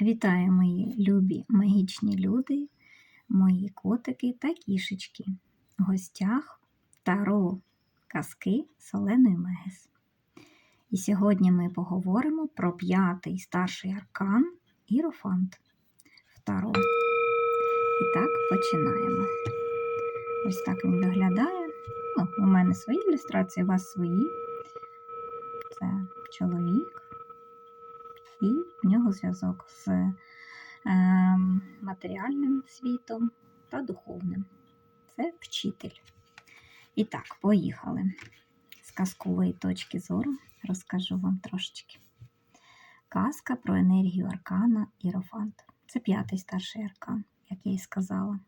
Вітаю мої любі магічні люди, мої котики та кішечки. В гостях Таро казки Соленої Мегес. І сьогодні ми поговоримо про п'ятий старший аркан Ірофант в Таро. І так, починаємо. Ось так він виглядає. Ну, у мене свої ілюстрації, у вас свої. Це чоловік і в нього зв'язок з е, матеріальним світом та духовним. Це вчитель. І так, поїхали. З казкової точки зору розкажу вам трошечки. Казка про енергію аркана Ірофант. Це п'ятий старший аркан, як я і сказала.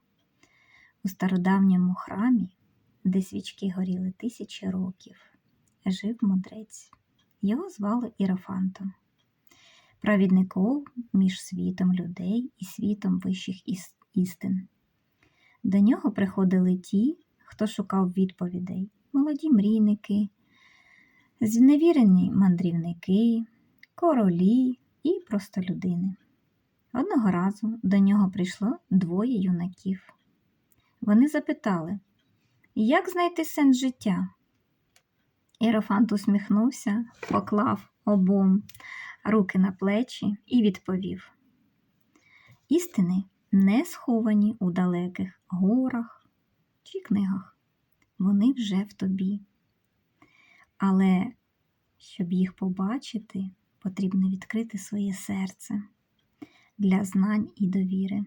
У стародавньому храмі, де свічки горіли тисячі років, жив мудрець. Його звали Ірофантом провідником між світом людей і світом вищих істин. До нього приходили ті, хто шукав відповідей, молоді мрійники, зневірені мандрівники, королі і простолюдини. Одного разу до нього прийшло двоє юнаків. Вони запитали, як знайти сенс життя? Ірофант усміхнувся, поклав обом руки на плечі і відповів: Істини не сховані у далеких горах чи книгах, вони вже в тобі. Але щоб їх побачити, потрібно відкрити своє серце для знань і довіри.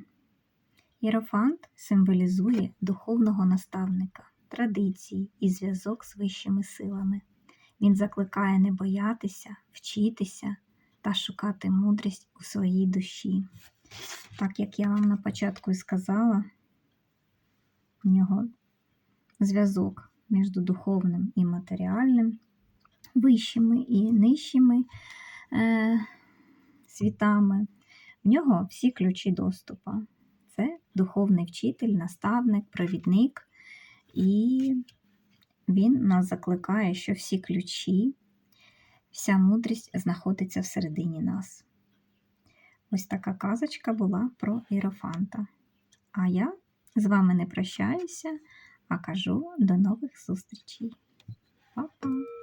Єрофант символізує духовного наставника, традиції і зв'язок з вищими силами. Він закликає не боятися, вчитися та шукати мудрість у своїй душі. Так як я вам на початку і сказала, у нього зв'язок між духовним і матеріальним, вищими і нижчими е, світами. В нього всі ключі доступу. Це духовний вчитель, наставник, провідник, і він нас закликає, що всі ключі Вся мудрість знаходиться всередині нас. Ось така казочка була про Ірофанта. А я з вами не прощаюся, а кажу до нових зустрічей. Па-па!